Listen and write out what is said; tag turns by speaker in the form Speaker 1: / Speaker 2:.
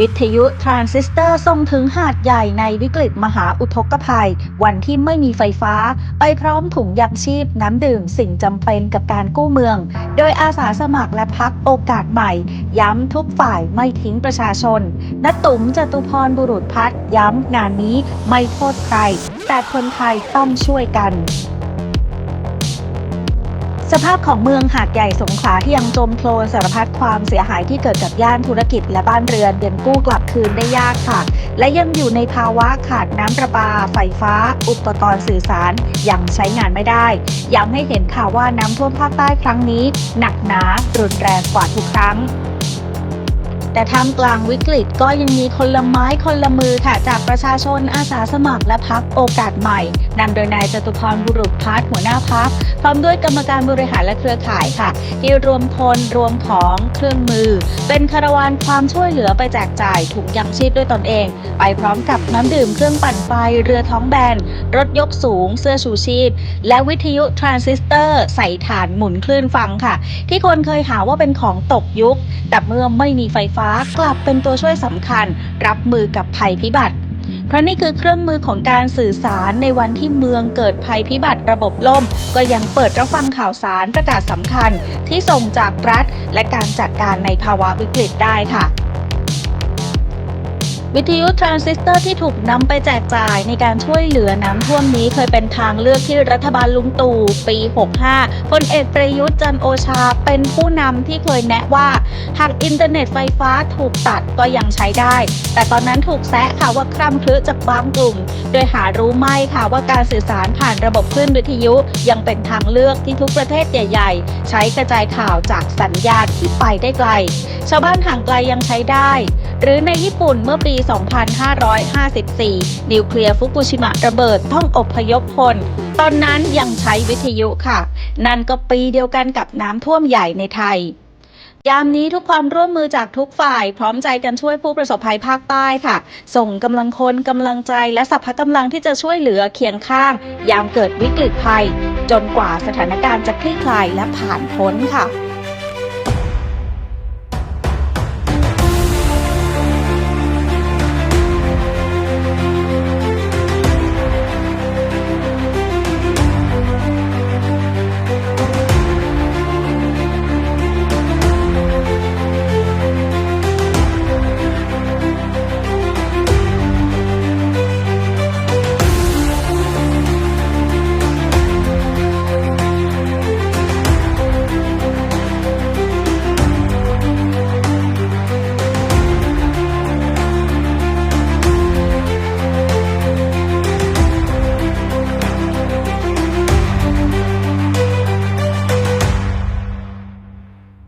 Speaker 1: วิทยุทรานซิสเตอร์ส่งถึงหาดใหญ่ในวิกฤตมหาอุทกภัย วันที่ไม่มีไฟฟ้า ไปพร้อมถุงยังชีพน้ำดื่มสิ่งจำเป็นกับการกู้เมือง โดยอาสาสมัครและพักโอกาสใหม่ ย้ำทุกฝ่ายไม่ทิ้งประชาชนนตุ๋มจตุพรบุรุษพัฒย้ำงานนี้ไม่โทษใคร แต่คนไทยต้องช่วยกัน สภาพของเมืองหาดใหญ่สงขลาที่ยังจมโคลนสารพัดความเสียหายที่เกิดกับย่านธุรกิจและบ้านเรือนยังกู้กลับคืนได้ยากค่ะ และยังอยู่ในภาวะขาดน้ำประปา ไฟฟ้า อุปกรณ์สื่อสารยังใช้งานไม่ได้ย้ำให้เห็นค่ะว่าน้ำท่วมภาคใต้ครั้งนี้ หนักหนารุนแรงกว่าทุกครั้ง แต่ท่ามกลางวิกฤตก็ยังมีคนละไม้คนละมือค่ะ จากประชาชนอาสาสมัครและพักโอกาสใหม่นำโดยนายจตุพรบุรุษพัฒน์หัวหน้าพักพร้อมด้วยกรรมการบริหารและเครือข่ายค่ะ ที่รวมคนรวมของเครื่องมือ เป็นคาราวานความช่วยเหลือไปแจกจ่ายถุงยังชีพด้วยตนเอง ไปพร้อมกับน้ำดื่มเครื่องปั่นไฟเรือท้องแบน รถยกสูง เสื้อชูชีพ และวิทยุทรานซิสเตอร์ ใส่ฐานหมุนคลื่นฟังค่ะ ที่คนเคยหาว่าเป็นของตกยุค แต่เมื่อไม่มีไฟฟ้ากลับเป็นตัวช่วยสำคัญ รับมือกับภัยพิบัติ เพราะนี่คือเครื่องมือของการสื่อสารในวันที่เมืองเกิดภัยพิบัติระบบล่ม ก็ยังเปิดรับฟังข่าวสารประกาศสำคัญ ที่ส่งจากรัฐ และการจัดการในภาวะวิกฤตได้ค่ะ วิทยุทรานซิสเตอร์ที่ถูกนำไปแจกจ่ายในการช่วยเหลือน้ำท่วมนี้เคยเป็นทางเลือกที่รัฐบาลลุงตู่ปี 65พลเอกประยุทธ์จันโอชาเป็นผู้นำที่เคยแนะว่า หากอินเทอร์เน็ตไฟฟ้าถูกตัดก็ยังใช้ได้ แต่ตอนนั้นถูกแซะค่ะว่าคร่ำครึจากบางกลุ่ม โดยหารู้ไหมค่ะว่าการสื่อสารผ่านระบบคลื่นวิทยุยังเป็นทางเลือกที่ทุกประเทศใหญ่ ๆ ใช้กระจายข่าวจากสัญญาณที่ไปได้ไกล ชาวบ้านห่างไกลยังใช้ได้ หรือในญี่ปุ่นเมื่อปี 2554 นิวเคลียร์ฟุกุชิมะระเบิดต้องอบพยพคน ตอนนั้นยังใช้วิทยุค่ะ นั่นก็ปีเดียวกันกับน้ำท่วมใหญ่ในไทยยามนี้ทุกความร่วมมือจากทุกฝ่าย พร้อมใจกันช่วยผู้ประสบภัยภาคใต้ค่ะ ส่งกำลังคนกำลังใจและสัพพกำลังที่จะช่วยเหลือเคียงข้าง ยามเกิดวิกฤตภัย จนกว่าสถานการณ์จะคลี่คลายและผ่านพ้นค่ะ